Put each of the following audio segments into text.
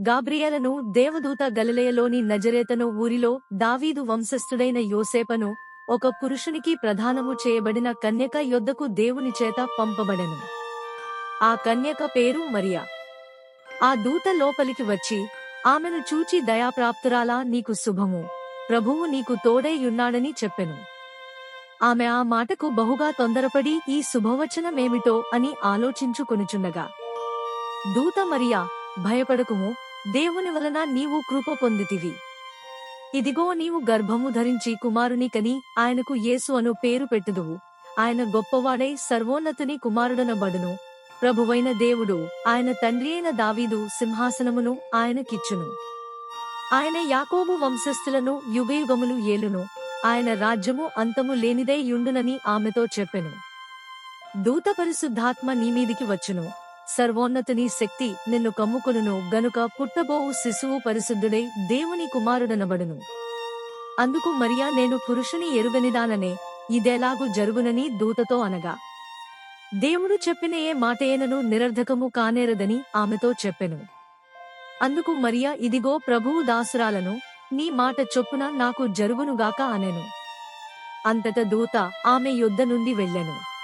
గాబ్రియలను దేవదూత గలిలయలోని నజరేతను ఊరిలో దావీదు వంశస్థుడైన యోసేపను ఒక పురుషునికి ప్రధానము చేయబడిన కన్యక యొద్దకు దేవుని చేత పంపబడెను. ఆ కన్యక పేరు మరియా. ఆ దూత లోపలికి వచ్చి ఆమెను చూచి దయాప్రాప్తురాలా నీకు శుభము. ప్రభువు నీకు తోడైయున్నాడని చెప్పెను. ఆమె ఆ మాటకు బహుగా తొందరపడి ఈ శుభవచనమేమిటో అని ఆలోచించుకొనుచుండగా దూత మరియా భయపడకుము. దేవుని వలన నీవు కృప పొందితివి. ఇదిగో నీవు గర్భము ధరించి కుమారుని కని ఆయనకు యేసు అను పేరు పెట్టుదువు. ఆయన గొప్పవాడై సర్వోన్నతుని కుమారుడనబడును. ప్రభువైన దేవుడు ఆయన తండ్రి అయిన దావీదు సింహాసనమును ఆయనకిచ్చును. ఆయన యాకోబు వంశస్థులను యుగయుగములు ఏలును. ఆయన రాజ్యము అంతము లేనిదై యుండునని ఆమెతో చెప్పెను. దూత పరిశుద్ధాత్మ నీమీదికి వచ్చును. సర్వోన్నతుని శక్తి నిన్ను కమ్ముకును గనుక పుట్టబోవు శిశువు పరిశుద్ధుడై దేవుని కుమారుడనబడును. అందుకు మరియా నేను పురుషుని ఎరుగనిదాననే ఇదేలాగు జరుగునని దూతతో అనగా దేవుడు చెప్పిన ఏ మాటయేనను నిరర్ధకము కానేరదని ఆమెతో చెప్పెను. అందుకు మరియా ఇదిగో ప్రభువు దాసురాలను నీ మాట చొప్పున నాకు జరుగునుగాక అనెను. అంతట దూత ఆమె యుద్ధ నుండి వెళ్ళెను.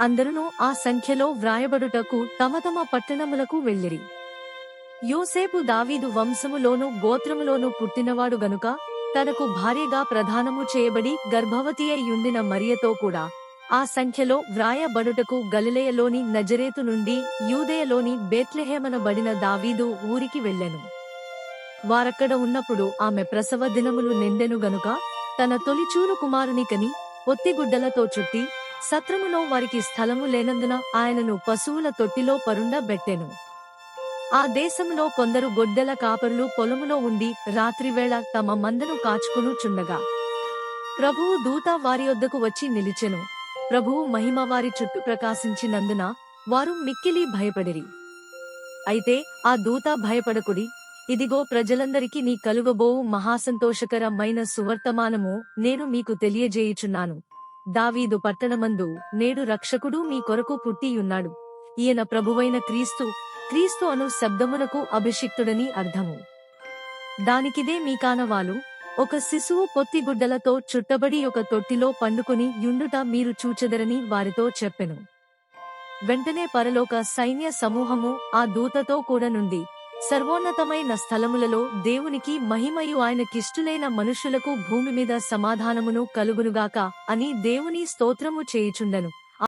అందరును ఆ సంఖ్యలో వ్రాయబడుటకు తమ తమ పట్టణములకు వెళ్ళిరి. యోసేపు దావీదు వంశములోను గోత్రములోను పుట్టినవాడు గనుక తనకు భార్యగా ప్రధానము చేయబడి గర్భవతి అయ్యుండిన మరియతో కూడా ఆ సంఖ్యలో వ్రాయబడుటకు గలిలయలోని నజరేతు నుండి యూదయలోని బేత్లెహేమనబడిన దావీదు ఊరికి వెళ్ళెను. వారక్కడ ఉన్నప్పుడు ఆమె ప్రసవ దినములు నిండెను గనుక తన తొలిచూరు కుమారుని కని పొత్తిగుడ్డలతో చుట్టి సత్రములో వారికి స్థలము లేనందున ఆయనను పశువుల తొట్టిలో పరుండబెట్టెను ఆ దేశంలో కొందరు గొడ్డెల కాపరులు పొలములో ఉండి రాత్రివేళ తమ మందను కాచుకును చుండగా. ప్రభువు దూత వారి వద్దకు వచ్చి నిలిచెను. ప్రభువు మహిమ వారి చుట్టూ ప్రకాశించినందున వారు మిక్కిలి భయపడిరి. అయితే ఆ దూత భయపడకుడి ఇదిగో ప్రజలందరికీ నీ కలుగబోవు మహాసంతోషకరమైన సువర్తమానము నేను మీకు తెలియజేయుచున్నాను. దావీదు పట్టణమందు నేడు రక్షకుడు మీ కొరకు పుట్టియున్నాడు. ఈయన ప్రభువైన క్రీస్తు క్రీస్తు అను శబ్దమునకు అభిషిక్తుడని అర్థము. దానికిదే మీ కానవాలు ఒక శిశువు పొత్తిగుడ్డలతో చుట్టబడి ఒక తొట్టిలో పండుకుని యుండుట మీరు చూచెదరని వారితో చెప్పెను. వెంటనే పరలోక సైన్య సమూహము ఆ దూతతో కూడా నుండి సర్వోన్నతమైన స్థలములలో దేవునికి మహిమయు ఆయనకిష్టులైన మనుషులకు భూమి మీద సమాధానమును కలుగునుగాక అని దేవుని స్తోత్రము చేయుచుండెను.